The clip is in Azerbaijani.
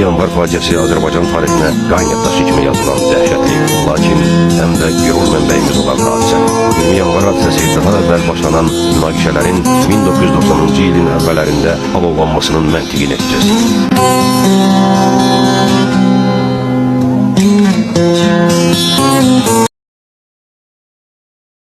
20 yanvar faciəsi Azərbaycan tarixinə qaynet daşı kimi yazılan dəhşətli, lakin həm də qürur mənbəyimiz olan hadisədir. 20 yanvar hadisəsi daha əvvəl başlanan münaqişələrin 1990-cı ilin əvvəllərində alovlanmasının məntiqi nəticəsidir.